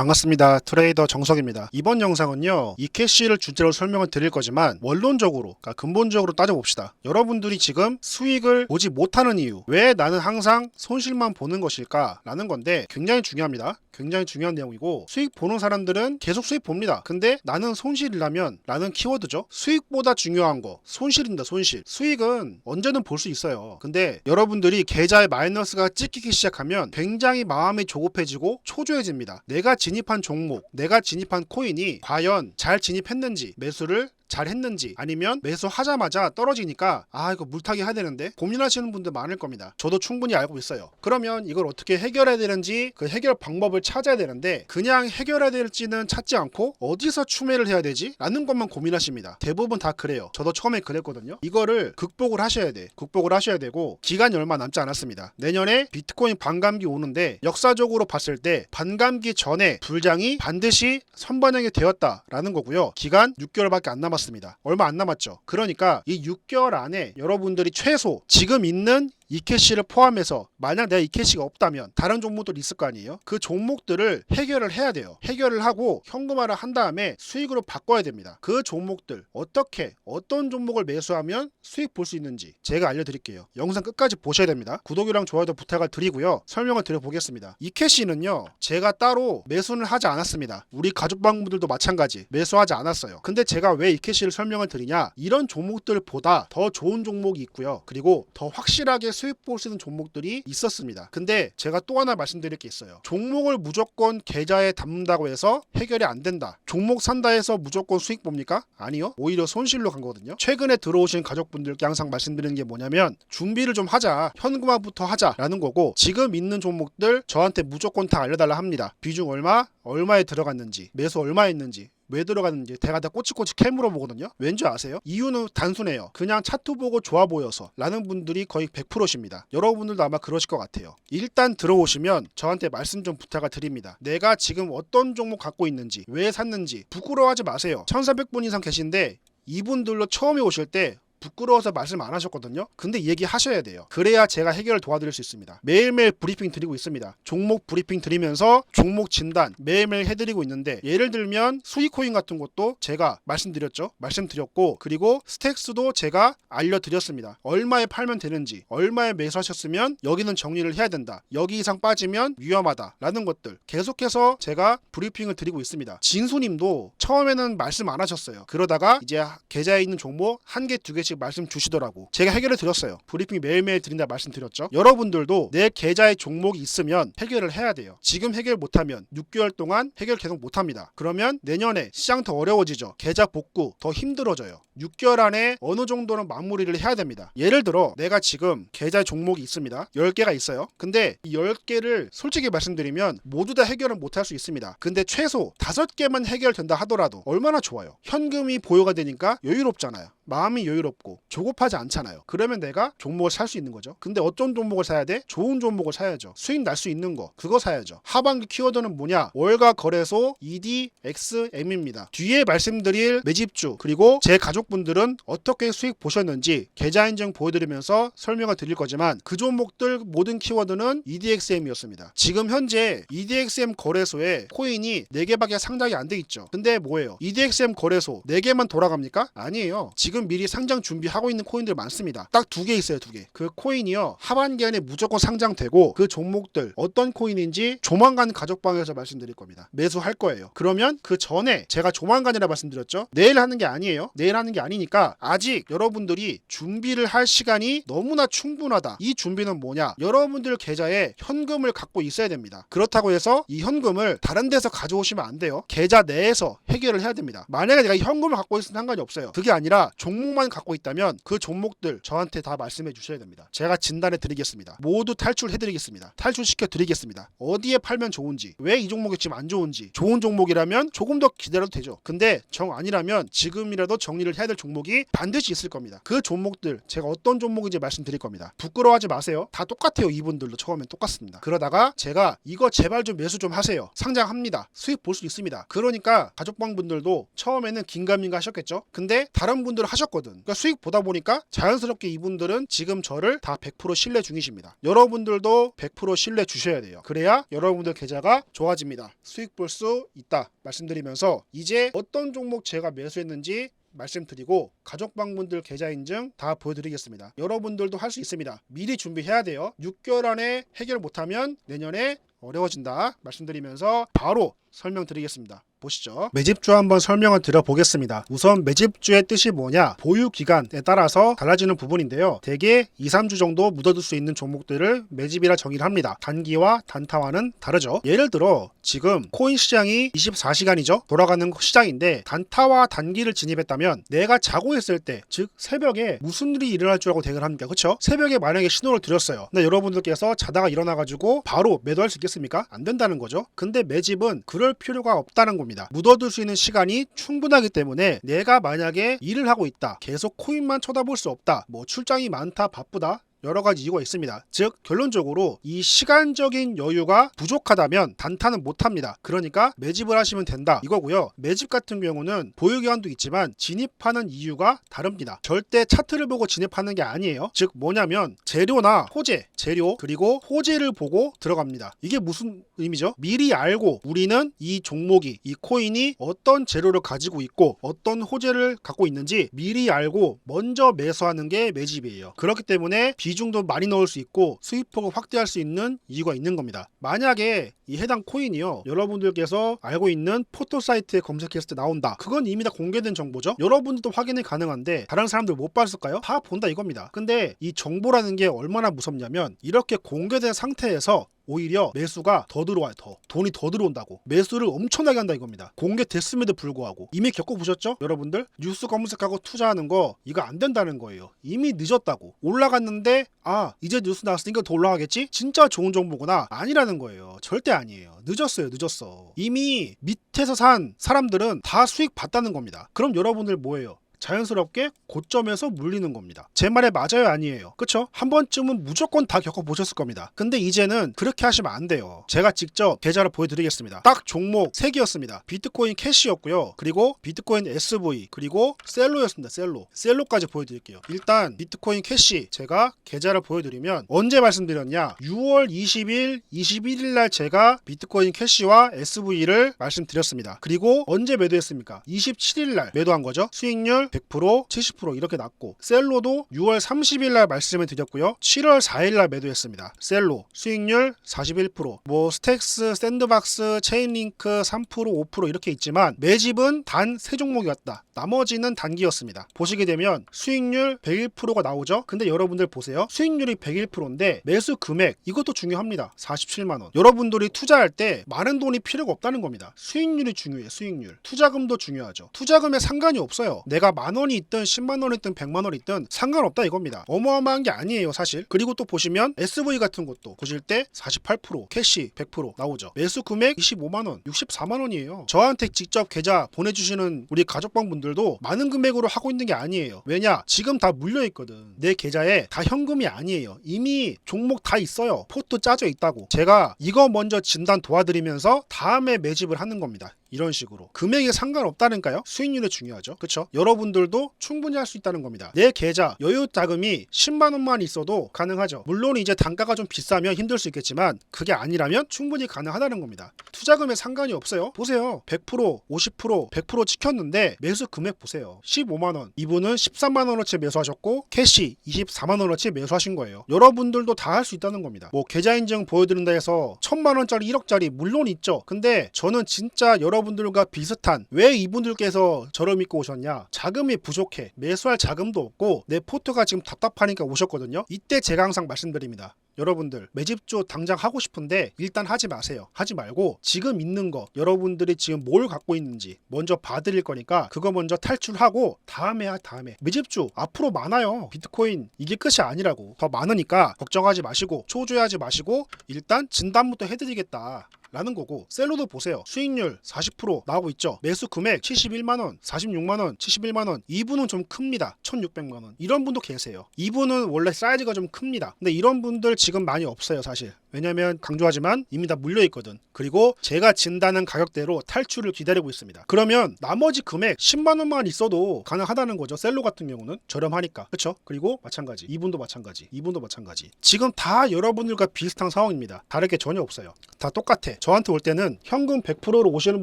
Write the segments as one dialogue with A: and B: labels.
A: 반갑습니다. 트레이더 정석입니다. 이번 영상은요, 이 캐시를 주제로 설명을 드릴 거지만, 원론적으로, 그러니까 근본적으로 따져봅시다. 여러분들이 지금 수익을 보지 못하는 이유, 왜 나는 항상 손실만 보는 것일까? 라는 건데, 굉장히 중요합니다. 굉장히 중요한 내용이고, 수익 보는 사람들은 계속 수익 봅니다. 근데 나는 손실이라면, 라는 키워드죠. 수익보다 중요한 거, 손실입니다, 손실. 수익은 언제든 볼 수 있어요. 근데 여러분들이 계좌에 마이너스가 찍히기 시작하면 굉장히 마음이 조급해지고 초조해집니다. 내가 진입한 종목, 내가 진입한 코인이 과연 잘 진입했는지 매수를 잘 했는지 아니면 매수하자마자 떨어지니까 아 이거 물타기 해야 되는데 고민하시는 분들 많을 겁니다. 저도 충분히 알고 있어요. 그러면 이걸 어떻게 해결해야 되는지 그 해결 방법을 찾아야 되는데 그냥 해결해야 될지는 찾지 않고 어디서 추매를 해야 되지? 라는 것만 고민하십니다. 대부분 다 그래요. 저도 처음에 그랬거든요. 이거를 극복을 하셔야 돼. 극복을 하셔야 되고 기간이 얼마 남지 않았습니다. 내년에 비트코인 반감기 오는데 역사적으로 봤을 때 반감기 전에 불장이 반드시 선반영이 되었다라는 거고요. 기간 6개월밖에 안 남았 습니다. 얼마 안 남았죠. 그러니까 이 6개월 안에 여러분들이 최소 지금 있는 이 캐시를 포함해서 만약 내가 이 캐시가 없다면 다른 종목들 있을 거 아니에요? 그 종목들을 해결을 해야 돼요. 해결을 하고 현금화를 한 다음에 수익으로 바꿔야 됩니다. 그 종목들 어떻게 어떤 종목을 매수하면 수익 볼 수 있는지 제가 알려드릴게요. 영상 끝까지 보셔야 됩니다. 구독이랑 좋아요도 부탁을 드리고요. 설명을 드려보겠습니다. 이 캐시는요 제가 따로 매수는 하지 않았습니다. 우리 가족방분들도 마찬가지 매수하지 않았어요. 근데 제가 왜 이 캐시를 설명을 드리냐 이런 종목들보다 더 좋은 종목이 있고요. 그리고 더 확실하게 수익 볼수 있는 종목들이 있었습니다. 근데 제가 또 하나 말씀드릴 게 있어요. 종목을 무조건 계좌에 담는다고 해서 해결이 안 된다. 종목 산다 해서 무조건 수익 봅니까? 아니요. 오히려 손실로 간 거거든요. 최근에 들어오신 가족분들께 항상 말씀드리는 게 뭐냐면 준비를 좀 하자. 현금화부터 하자라는 거고 지금 있는 종목들 저한테 무조건 다 알려달라 합니다. 비중 얼마, 얼마에 들어갔는지, 매수 얼마 했는지, 왜 들어갔는지 제가 다 꼬치꼬치 캐 물어 보거든요. 왠지 아세요? 이유는 단순해요. 그냥 차트 보고 좋아 보여서 라는 분들이 거의 100%십니다. 여러분들도 아마 그러실 것 같아요. 일단 들어오시면 저한테 말씀 좀 부탁을 드립니다. 내가 지금 어떤 종목 갖고 있는지 왜 샀는지 부끄러워하지 마세요. 1400분 이상 계신데 이분들로 처음에 오실 때 부끄러워서 말씀 안 하셨거든요. 근데 얘기하셔야 돼요. 그래야 제가 해결을 도와드릴 수 있습니다. 매일매일 브리핑 드리고 있습니다. 종목 브리핑 드리면서 종목 진단 매일매일 해드리고 있는데 예를 들면 수익코인 같은 것도 제가 말씀드렸죠. 말씀드렸고 그리고 스택스도 제가 알려드렸습니다. 얼마에 팔면 되는지 얼마에 매수하셨으면 여기는 정리를 해야 된다. 여기 이상 빠지면 위험하다 라는 것들 계속해서 제가 브리핑을 드리고 있습니다. 진수님도 처음에는 말씀 안 하셨어요. 그러다가 이제 계좌에 있는 종목 한 개 두 개씩 말씀 주시더라고. 제가 해결을 드렸어요. 브리핑 매일매일 드린다 말씀드렸죠. 여러분들도 내 계좌에 종목이 있으면 해결을 해야 돼요. 지금 해결 못하면 6개월 동안 해결 계속 못합니다. 그러면 내년에 시장 더 어려워지죠. 계좌 복구 더 힘들어져요. 6개월 안에 어느 정도는 마무리를 해야 됩니다. 예를 들어 내가 지금 계좌 종목이 있습니다. 10개가 있어요. 근데 이 10개를 솔직히 말씀드리면 모두 다 해결은 못할 수 있습니다. 근데 최소 5개만 해결된다 하더라도 얼마나 좋아요. 현금이 보유가 되니까 여유롭잖아요. 마음이 여유롭고 조급하지 않잖아요. 그러면 내가 종목을 살 수 있는 거죠. 근데 어떤 종목을 사야 돼? 좋은 종목을 사야죠. 수익 날 수 있는 거 그거 사야죠. 하반기 키워드는 뭐냐? 월가 거래소 EDXM입니다. 뒤에 말씀드릴 매집주 그리고 제 가족분들은 어떻게 수익 보셨는지 계좌 인증 보여드리면서 설명을 드릴 거지만 그 종목들 모든 키워드는 EDXM이었습니다. 지금 현재 EDXM 거래소에 코인이 4개밖에 상장이 안 돼 있죠. 근데 뭐예요? EDXM 거래소 4개만 돌아갑니까? 아니에요. 지금 미리 상장 준비하고 있는 코인들 많습니다. 딱 두 개 있어요, 두 개. 그 코인이요. 하반기 안에 무조건 상장되고 그 종목들 어떤 코인인지 조만간 가족방에서 말씀드릴 겁니다. 매수할 거예요. 그러면 그 전에 제가 조만간이라 말씀드렸죠. 내일 하는 게 아니에요. 내일 하는 게 아니니까 아직 여러분들이 준비를 할 시간이 너무나 충분하다. 이 준비는 뭐냐? 여러분들 계좌에 현금을 갖고 있어야 됩니다. 그렇다고 해서 이 현금을 다른 데서 가져오시면 안 돼요. 계좌 내에서 해결을 해야 됩니다. 만약에 내가 이 현금을 갖고 있으면 상관이 없어요. 그게 아니라 종 목만 갖고 있다면 그 종목들 저한테 다 말씀해 주셔야 됩니다. 제가 진단해 드리겠습니다. 모두 탈출해 드리겠습니다. 탈출시켜 드리겠습니다. 어디에 팔면 좋은지, 왜 이 종목이 지금 안 좋은지, 좋은 종목이라면 조금 더 기다려도 되죠. 근데 정 아니라면 지금이라도 정리를 해야 될 종목이 반드시 있을 겁니다. 그 종목들 제가 어떤 종목인지 말씀드릴 겁니다. 부끄러워하지 마세요. 다 똑같아요. 이분들도 처음엔 똑같습니다. 그러다가 제가 이거 제발 좀 매수 좀 하세요. 상장합니다. 수익 볼 수 있습니다. 그러니까 가족방 분들도 처음에는 긴가민가 하셨겠죠. 근데 다른 분들은 하셨거든. 그러니까 수익 보다 보니까 자연스럽게 이분들은 지금 저를 다 100% 신뢰 중이십니다. 여러분들도 100% 신뢰 주셔야 돼요. 그래야 여러분들 계좌가 좋아집니다. 수익 볼 수 있다 말씀드리면서 이제 어떤 종목 제가 매수했는지 말씀드리고 가족 방문들 계좌 인증 다 보여드리겠습니다. 여러분들도 할 수 있습니다. 미리 준비해야 돼요. 6개월 안에 해결 못하면 내년에 어려워진다 말씀드리면서 바로 설명드리겠습니다. 보시죠. 매집주 한번 설명을 드려보겠습니다. 우선 매집주의 뜻이 뭐냐? 보유 기간에 따라서 달라지는 부분인데요. 대개 2, 3주 정도 묻어둘 수 있는 종목들을 매집이라 정의를 합니다. 단기와 단타와는 다르죠. 예를 들어 지금 코인 시장이 24시간이죠. 돌아가는 시장인데 단타와 단기를 진입했다면 내가 자고 있을 때, 즉 새벽에 무슨 일이 일어날 줄 알고 대응을 합니까? 그렇죠? 새벽에 만약에 신호를 드렸어요. 근데 여러분들께서 자다가 일어나가지고 바로 매도할 수 있겠습니까? 안 된다는 거죠. 근데 매집은 그럴 필요가 없다는 겁니다. 묻어둘 수 있는 시간이 충분하기 때문에 내가 만약에 일을 하고 있다. 계속 코인만 쳐다볼 수 없다. 뭐 출장이 많다, 바쁘다. 여러 가지 이유가 있습니다. 즉 결론적으로 이 시간적인 여유가 부족하다면 단타는 못합니다. 그러니까 매집을 하시면 된다 이거고요. 매집 같은 경우는 보유 기간도 있지만 진입하는 이유가 다릅니다. 절대 차트를 보고 진입하는 게 아니에요. 즉 뭐냐면 재료나 호재, 재료 그리고 호재를 보고 들어갑니다. 이게 무슨 의미죠? 미리 알고 우리는 이 종목이 이 코인이 어떤 재료를 가지고 있고 어떤 호재를 갖고 있는지 미리 알고 먼저 매수하는 게 매집이에요. 그렇기 때문에 비 중도 많이 넣을 수 있고 수익폭을 확대할 수 있는 이유가 있는 겁니다. 만약에 이 해당 코인이요. 여러분들께서 알고 있는 포토 사이트에 검색했을 때 나온다. 그건 이미 다 공개된 정보죠. 여러분들도 확인이 가능한데 다른 사람들 못 봤을까요? 다 본다 이겁니다. 근데 이 정보라는 게 얼마나 무섭냐면 이렇게 공개된 상태에서 오히려 매수가 더 들어와요 더. 돈이 더 들어온다고. 매수를 엄청나게 한다 이겁니다. 공개됐음에도 불구하고. 이미 겪어보셨죠? 여러분들? 뉴스 검색하고 투자하는 거 이거 안 된다는 거예요. 이미 늦었다고. 올라갔는데 아 이제 뉴스 나왔으니까 더 올라가겠지? 진짜 좋은 정보구나. 아니라는 거예요. 절대 아니에요. 늦었어요 늦었어. 이미 밑에서 산 사람들은 다 수익 봤다는 겁니다. 그럼 여러분들 뭐예요 자연스럽게 고점에서 물리는 겁니다. 제 말에 맞아요, 아니에요? 그쵸? 한 번쯤은 무조건 다 겪어보셨을 겁니다. 근데 이제는 그렇게 하시면 안 돼요. 제가 직접 계좌를 보여드리겠습니다. 딱 종목 3개였습니다. 비트코인 캐시였고요. 그리고 비트코인 SV, 그리고 셀로였습니다. 셀로. 셀로까지 보여드릴게요. 일단 비트코인 캐시 제가 계좌를 보여드리면 언제 말씀드렸냐? 6월 20일, 21일 날 제가 비트코인 캐시와 SV를 말씀드렸습니다. 그리고 언제 매도했습니까? 27일 날 매도한 거죠. 수익률 100%, 70% 이렇게 났고 셀로도 6월 30일 날 말씀을 드렸고요. 7월 4일 날 매도했습니다. 셀로 수익률 41%, 뭐 스택스, 샌드박스, 체인링크 3%, 5% 이렇게 있지만 매집은 단 세 종목이었다. 나머지는 단기였습니다. 보시게 되면 수익률 101%가 나오죠. 근데 여러분들 보세요. 수익률이 101%인데 매수 금액 이것도 중요합니다. 47만 원. 여러분들이 투자할 때 많은 돈이 필요가 없다는 겁니다. 수익률이 중요해요. 수익률. 투자금도 중요하죠. 투자금에 상관이 없어요. 내가 만 원이 있든 10만 원이 있든 100만 원이 있든 상관없다 이겁니다. 어마어마한 게 아니에요, 사실. 그리고 또 보시면 SV 같은 것도 보실 때 48%, 캐시 100% 나오죠. 매수 금액 25만 원, 64만 원이에요. 저한테 직접 계좌 보내주시는 우리 가족방 분들도 많은 금액으로 하고 있는 게 아니에요. 왜냐? 지금 다 물려 있거든. 내 계좌에 다 현금이 아니에요. 이미 종목 다 있어요. 포트 짜져 있다고. 제가 이거 먼저 진단 도와드리면서 다음에 매집을 하는 겁니다. 이런 식으로. 금액에 상관없다니까요. 수익률이 중요하죠. 그쵸? 여러분들도 충분히 할 수 있다는 겁니다. 내 계좌 여유 자금이 10만 원만 있어도 가능하죠. 물론 이제 단가가 좀 비싸면 힘들 수 있겠지만 그게 아니라면 충분히 가능하다는 겁니다. 투자금에 상관이 없어요. 보세요. 100% 50% 100% 찍혔는데 매수 금액 보세요. 15만 원. 이분은 13만 원어치 매수하셨고 캐시 24만 원어치 매수하신 거예요. 여러분들도 다 할 수 있다는 겁니다. 뭐 계좌 인증 보여드린다 해서 1000만 원짜리 1억짜리 물론 있죠. 근데 저는 진짜 여러 여러분들과 비슷한 왜 이분들께서 저를 믿고 오셨냐? 자금이 부족해. 매수할 자금도 없고 내 포트가 지금 답답하니까 오셨거든요. 이때 제가 항상 말씀드립니다. 여러분들 매집주 당장 하고 싶은데 일단 하지 마세요. 하지 말고 지금 있는 거 여러분들이 지금 뭘 갖고 있는지 먼저 봐드릴 거니까 그거 먼저 탈출하고 다음에 하 다음에. 매집주 앞으로 많아요. 비트코인 이게 끝이 아니라고. 더 많으니까 걱정하지 마시고 초조해하지 마시고 일단 진단부터 해드리겠다 라는 거고 셀로도 보세요. 수익률 40% 나오고 있죠. 매수 금액 71만원 46만원 71만원. 이분은 좀 큽니다. 1600만원. 이런 분도 계세요. 이분은 원래 사이즈가 좀 큽니다. 근데 이런 분들 지금 많이 없어요 사실 왜냐면 강조하지만 이미 다 물려 있거든. 그리고 제가 진다는 가격대로 탈출을 기다리고 있습니다. 그러면 나머지 금액 10만 원만 있어도 가능하다는 거죠. 셀로 같은 경우는 저렴하니까. 그렇죠? 그리고 마찬가지. 이분도 마찬가지. 이분도 마찬가지. 지금 다 여러분들과 비슷한 상황입니다. 다를 게 전혀 없어요. 다 똑같아. 저한테 올 때는 현금 100%로 오시는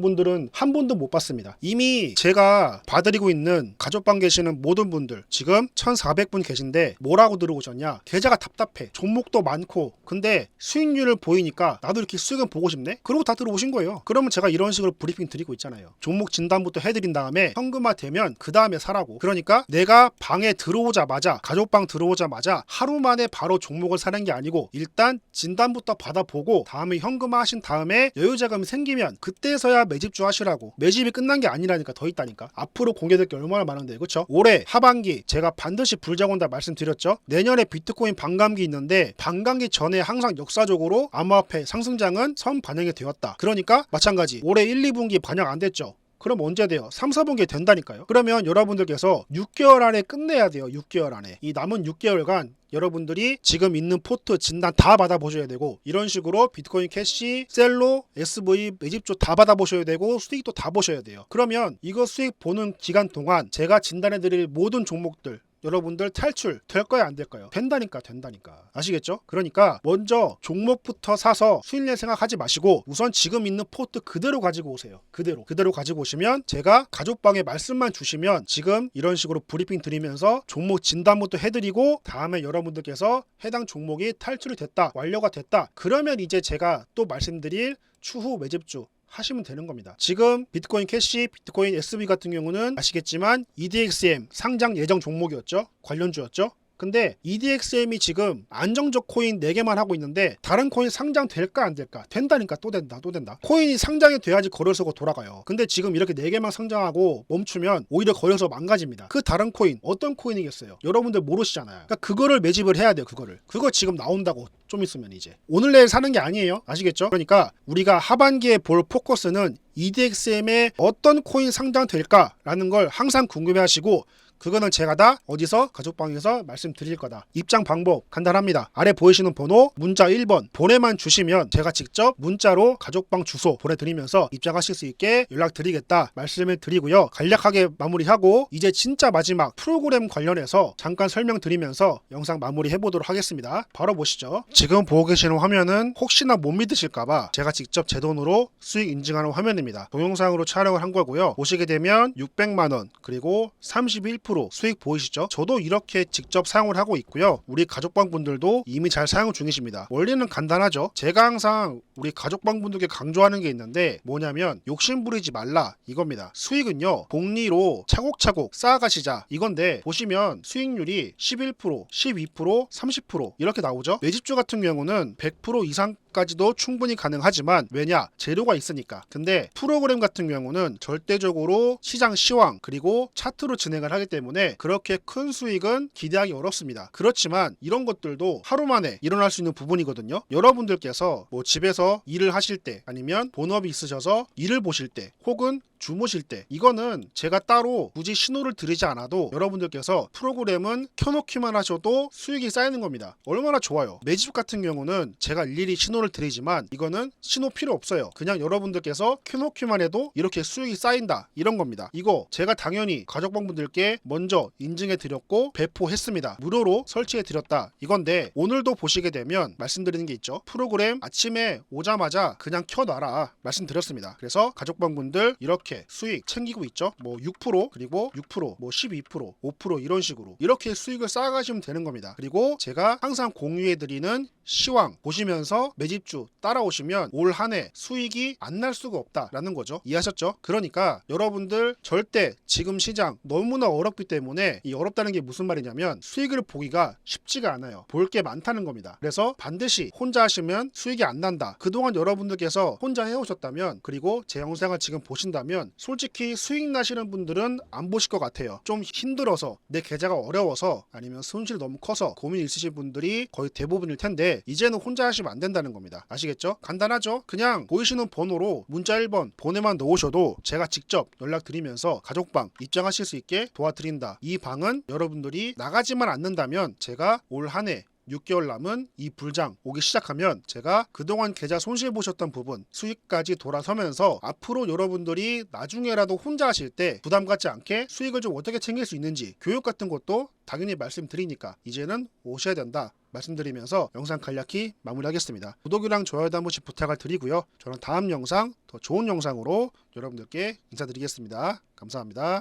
A: 분들은 한 분도 못 받습니다. 이미 제가 봐드리고 있는 가족방 계시는 모든 분들 지금 1,400분 계신데 뭐라고 들어오셨냐? 계좌가 답답해. 종목도 많고 근데 수 익률을 보이니까 나도 이렇게 수익은 보고 싶네? 그러고 다 들어오신 거예요. 그러면 제가 이런 식으로 브리핑 드리고 있잖아요. 종목 진단부터 해드린 다음에 현금화 되면 그 다음에 사라고. 그러니까 내가 방에 들어오자마자 가족방 들어오자마자 하루 만에 바로 종목을 사는 게 아니고 일단 진단부터 받아보고 다음에 현금화 하신 다음에 여유자금이 생기면 그때서야 매집주 하시라고. 매집이 끝난 게 아니라니까 더 있다니까. 앞으로 공개될 게 얼마나 많은데 그렇죠? 올해 하반기 제가 반드시 불장 온다 말씀드렸죠. 내년에 비트코인 반감기 있는데 반감기 전에 항상 역사 적으로 암호화폐 상승장은 선 반영이 되었다. 그러니까 마찬가지 올해 1, 2분기 반영 안 됐죠. 그럼 언제 돼요? 3, 4분기에 된다니까요. 그러면 여러분들께서 6개월 안에 끝내야 돼요. 6개월 안에. 이 남은 6개월간 여러분들이 지금 있는 포트 진단 다 받아보셔야 되고 이런 식으로 비트코인 캐시, 셀로, SV, 매집조 다 받아보셔야 되고 수익도 다 보셔야 돼요. 그러면 이거 수익 보는 기간 동안 제가 진단해드릴 모든 종목들 여러분들 탈출 될 거야 안 될까요? 된다니까 된다니까 아시겠죠? 그러니까 먼저 종목부터 사서 수익낼 생각하지 마시고 우선 지금 있는 포트 그대로 가지고 오세요 그대로 그대로 가지고 오시면 제가 가족방에 말씀만 주시면 지금 이런 식으로 브리핑 드리면서 종목 진단부터 해드리고 다음에 여러분들께서 해당 종목이 탈출이 됐다 완료가 됐다 그러면 이제 제가 또 말씀드릴 추후 매집주 하시면 되는 겁니다. 지금 비트코인 캐시, 비트코인 SB 같은 경우는 아시겠지만 EDXM 상장 예정 종목이었죠. 관련주였죠. 근데 EDXM이 지금 안정적 코인 4개만 하고 있는데 다른 코인 상장 될까 안 될까? 된다니까 또 된다 또 된다. 코인이 상장이 돼야지 거래소가 돌아가요. 근데 지금 이렇게 4개만 상장하고 멈추면 오히려 거래소 망가집니다. 그 다른 코인 어떤 코인이겠어요? 여러분들 모르시잖아요. 그러니까 그거를 매집을 해야 돼요. 그거를. 그거 지금 나온다고 좀 있으면 이제 오늘 내일 사는 게 아니에요. 아시겠죠? 그러니까 우리가 하반기에 볼 포커스는 EDXM에 어떤 코인 상장 될까라는 걸 항상 궁금해 하시고 그거는 제가 다 어디서 가족방에서 말씀드릴 거다. 입장 방법 간단합니다. 아래 보이시는 번호 문자 1번 보내만 주시면 제가 직접 문자로 가족방 주소 보내드리면서 입장하실 수 있게 연락드리겠다 말씀을 드리고요. 간략하게 마무리하고 이제 진짜 마지막 프로그램 관련해서 잠깐 설명드리면서 영상 마무리 해보도록 하겠습니다. 바로 보시죠. 지금 보고 계시는 화면은 혹시나 못 믿으실까봐 제가 직접 제 돈으로 수익 인증하는 화면입니다. 동영상으로 촬영을 한 거고요. 보시게 되면 600만원 그리고 31% 수익 보이시죠? 저도 이렇게 직접 사용을 하고 있고요. 우리 가족방 분들도 이미 잘 사용 중이십니다. 원리는 간단하죠. 제가 항상 우리 가족방 분들께 강조하는 게 있는데 뭐냐면 욕심 부리지 말라 이겁니다. 수익은요 복리로 차곡차곡 쌓아가시자 이건데 보시면 수익률이 11%, 12%, 30% 이렇게 나오죠. 매집주 같은 경우는 100% 이상 까지도 충분히 가능하지만 왜냐? 재료가 있으니까. 근데 프로그램 같은 경우는 절대적으로 시장 시황 그리고 차트로 진행을 하기 때문에 그렇게 큰 수익은 기대하기 어렵습니다. 그렇지만 이런 것들도 하루 만에 일어날 수 있는 부분이거든요. 여러분들께서 뭐 집에서 일을 하실 때 아니면 본업이 있으셔서 일을 보실 때 혹은 주무실 때. 이거는 제가 따로 굳이 신호를 드리지 않아도 여러분들께서 프로그램은 켜놓기만 하셔도 수익이 쌓이는 겁니다. 얼마나 좋아요. 매집 같은 경우는 제가 일일이 신호를 드리지만 이거는 신호 필요 없어요. 그냥 여러분들께서 켜놓기만 해도 이렇게 수익이 쌓인다. 이런 겁니다. 이거 제가 당연히 가족방분들께 먼저 인증해 드렸고 배포했습니다. 무료로 설치해 드렸다. 이건데 오늘도 보시게 되면 말씀드리는 게 있죠. 프로그램 아침에 오자마자 그냥 켜놔라 말씀드렸습니다. 그래서 가족방분들 이렇게 이렇게 수익 챙기고 있죠. 뭐 6% 그리고 6%, 뭐 12%, 5% 이런 식으로 이렇게 수익을 쌓아가시면 되는 겁니다. 그리고 제가 항상 공유해드리는 시황 보시면서 매집주 따라오시면 올 한 해 수익이 안 날 수가 없다라는 거죠. 이해하셨죠? 그러니까 여러분들 절대 지금 시장 너무나 어렵기 때문에 이 어렵다는 게 무슨 말이냐면 수익을 보기가 쉽지가 않아요. 볼 게 많다는 겁니다. 그래서 반드시 혼자 하시면 수익이 안 난다. 그동안 여러분들께서 혼자 해오셨다면 그리고 제 영상을 지금 보신다면 솔직히 수익 나시는 분들은 안 보실 것 같아요. 좀 힘들어서 내 계좌가 어려워서 아니면 손실이 너무 커서 고민 있으신 분들이 거의 대부분일 텐데 이제는 혼자 하시면 안 된다는 겁니다. 아시겠죠? 간단하죠? 그냥 보이시는 번호로 문자 1번 보내만 넣으셔도 제가 직접 연락드리면서 가족방 입장하실 수 있게 도와드린다. 이 방은 여러분들이 나가지만 않는다면 제가 올 한해 6개월 남은 이 불장 오기 시작하면 제가 그동안 계좌 손실 보셨던 부분 수익까지 돌아서면서 앞으로 여러분들이 나중에라도 혼자 하실 때 부담 갖지 않게 수익을 좀 어떻게 챙길 수 있는지 교육 같은 것도 당연히 말씀드리니까 이제는 오셔야 된다 말씀드리면서 영상 간략히 마무리하겠습니다. 구독이랑 좋아요도 한 번씩 부탁을 드리고요. 저는 다음 영상 더 좋은 영상으로 여러분들께 인사드리겠습니다. 감사합니다.